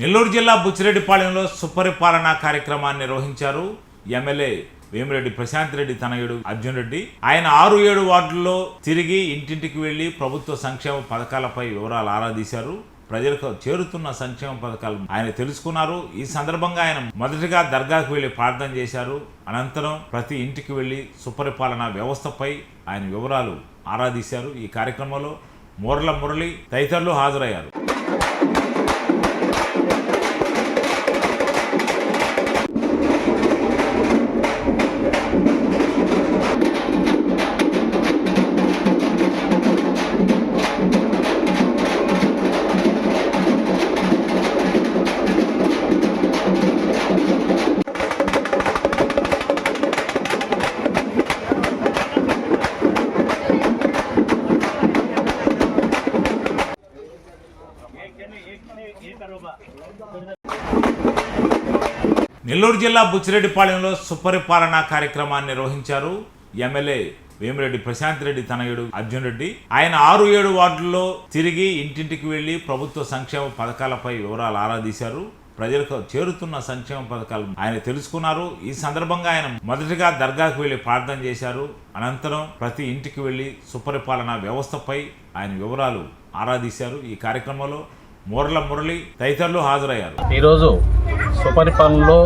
నెల్లూరు జిల్లా బుచ్చిరెడ్డిపాళెంలో సుపరిపాలన కార్యక్రమాన్ని నిర్వహించారు ఎమ్మెల్యే వేమిరెడ్డి ప్రశాంత్ రెడ్డి తనయుడు అర్జున్ రెడ్డి. ఆయన ఆరు ఏడు వార్డుల్లో తిరిగి ఇంటింటికి వెళ్ళి ప్రభుత్వ సంక్షేమ పథకాలపై వివరాలు ఆరాధీశారు ప్రజలకు చేరుతున్న సంక్షేమ పథకాలు ఆయన తెలుసుకున్నారు. ఈ సందర్భంగా ఆయన మొదటిగా దర్గాకు వెళ్ళి ప్రార్థన చేశారు. అనంతరం ప్రతి ఇంటికి వెళ్ళి సుపరిపాలన వ్యవస్థపై ఆయన వివరాలు ఆరాధీశారు ఈ కార్యక్రమంలో మురళ మురళి తదితరులు హాజరయ్యారు. నెల్లూరు జిల్లా బుచ్చిరెడ్డిపాళెంలో సుపరిపాలన కార్యక్రమాన్ని నిర్వహించారు ఎమ్మెల్యే వేమిరెడ్డి ప్రశాంత్ రెడ్డి తనయుడు అర్జున్ రెడ్డి. ఆయన ఆరు ఏడు వార్డుల్లో తిరిగి ఇంటింటికి వెళ్ళి ప్రభుత్వ సంక్షేమ పథకాలపై వివరాలు ఆరాధీశారు ప్రజలకు చేరుతున్న సంక్షేమ పథకాలు ఆయన తెలుసుకున్నారు. ఈ సందర్భంగా ఆయన మొదటిగా దర్గాకు వెళ్ళి ప్రార్థన చేశారు. అనంతరం ప్రతి ఇంటికి వెళ్ళి సుపరిపాలన వ్యవస్థపై ఆయన వివరాలు ఆరాధీశారు ఈ కార్యక్రమంలో మురళ మురళి తదితరులు హాజరయ్యారు. ఈరోజు సుపరిపాలనలో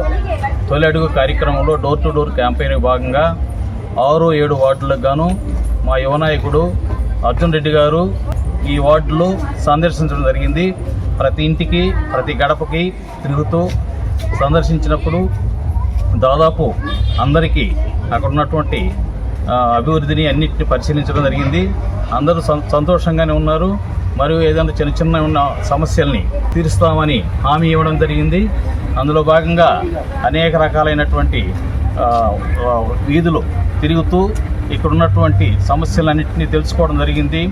తొలి అడుగు కార్యక్రమంలో డోర్ టు డోర్ క్యాంపెయిన్ భాగంగా ఆరు ఏడు వార్డులకు గాను మా యువ నాయకుడు అర్జున్ రెడ్డి గారు ఈ వార్డులు సందర్శించడం జరిగింది. ప్రతి ఇంటికి ప్రతి గడపకి తిరుగుతూ సందర్శించినప్పుడు దాదాపు అందరికీ అక్కడ ఉన్నటువంటి అభివృద్ధిని అన్నింటిని పరిశీలించడం జరిగింది. అందరూ సంతోషంగానే ఉన్నారు. మరియు ఏదైనా చిన్న చిన్న ఉన్న సమస్యల్ని తీరుస్తామని హామీ ఇవ్వడం జరిగింది. అందులో భాగంగా అనేక రకాలైనటువంటి వీధులు తిరుగుతూ ఇక్కడ ఉన్నటువంటి సమస్యలన్నింటినీ తెలుసుకోవడం జరిగింది.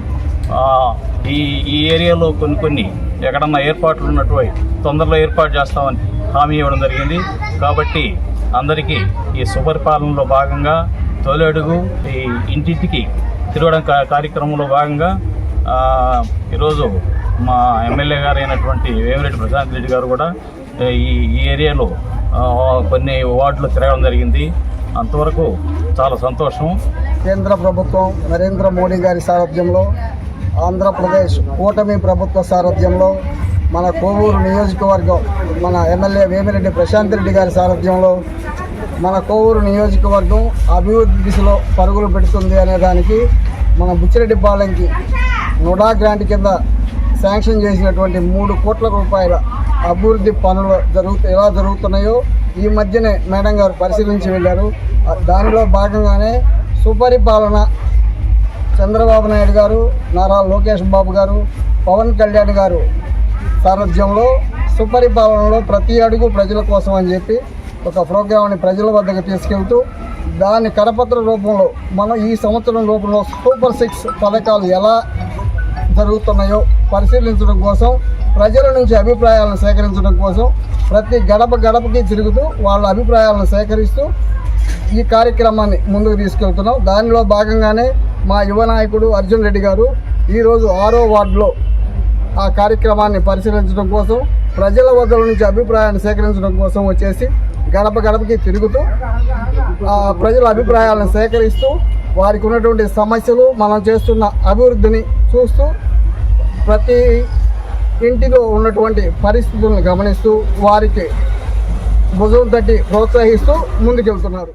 ఈ ఈ ఏరియాలో కొన్ని కొన్ని ఎక్కడన్నా ఏర్పాట్లు ఉన్నటువంటి తొందరలో ఏర్పాటు చేస్తామని హామీ ఇవ్వడం జరిగింది. కాబట్టి అందరికీ ఈ సుపరిపాలనలో భాగంగా తొలి అడుగు ఈ ఇంటింటికి తిరగడం కార్యక్రమంలో భాగంగా ఈరోజు మా ఎమ్మెల్యే గారు అయినటువంటి వేమిరెడ్డి ప్రశాంత్ రెడ్డి గారు కూడా ఈ ఈ ఏరియాలో కొన్ని వార్డులు తిరగడం జరిగింది. అంతవరకు చాలా సంతోషం. కేంద్ర ప్రభుత్వం నరేంద్ర మోడీ గారి సారథ్యంలో ఆంధ్రప్రదేశ్ కూటమి ప్రభుత్వ సారథ్యంలో మన కోవూరు నియోజకవర్గం మన ఎమ్మెల్యే వేమిరెడ్డి ప్రశాంత్ రెడ్డి గారి సారథ్యంలో మన కోవూరు నియోజకవర్గం అభివృద్ధి దిశలో పరుగులు పెడుతుంది అనే దానికి మన బుచ్చిరెడ్డిపాలెంకి నుడా గ్రాంట్ కింద శాంక్షన్ చేసినటువంటి మూడు కోట్ల రూపాయల అభివృద్ధి పనులు జరుగుతూ ఎలా జరుగుతున్నాయో ఈ మధ్యనే మేడం గారు పరిశీలించి వెళ్ళారు. దానిలో భాగంగానే సుపరిపాలన చంద్రబాబు నాయుడు గారు నారా లోకేష్ బాబు గారు పవన్ కళ్యాణ్ గారు సారథ్యంలో సుపరిపాలనలో ప్రతి అడుగు ప్రజల కోసం అని చెప్పి ఒక ప్రోగ్రామ్ని ప్రజల వద్దకు తీసుకెళ్తూ దాని కరపత్ర రూపంలో మనం ఈ సంవత్సరం రూపంలో సూపర్ సిక్స్ పథకాలు ఎలా జరుగుతున్నాయో పరిశీలించడం కోసం ప్రజల నుంచి అభిప్రాయాలను సేకరించడం కోసం ప్రతి గడప గడపకి తిరుగుతూ వాళ్ళ అభిప్రాయాలను సేకరిస్తూ ఈ కార్యక్రమాన్ని ముందుకు తీసుకెళ్తున్నాం. దానిలో భాగంగానే మా యువ నాయకుడు అర్జున్ రెడ్డి గారు ఈరోజు ఆరో వార్డులో ఆ కార్యక్రమాన్ని పరిశీలించడం కోసం ప్రజల వద్ద నుంచి అభిప్రాయాన్ని సేకరించడం కోసం వచ్చేసి గడప గడపకి తిరుగుతూ ప్రజల అభిప్రాయాలను సేకరిస్తూ వారికి ఉన్నటువంటి సమస్యలు మనం చేస్తున్న అభివృద్ధిని చూస్తూ ప్రతి ఇంటిలో ఉన్నటువంటి పరిస్థితులను గమనిస్తూ వారికి భుజం తట్టి ప్రోత్సహిస్తూ ముందుకెళ్తున్నారు.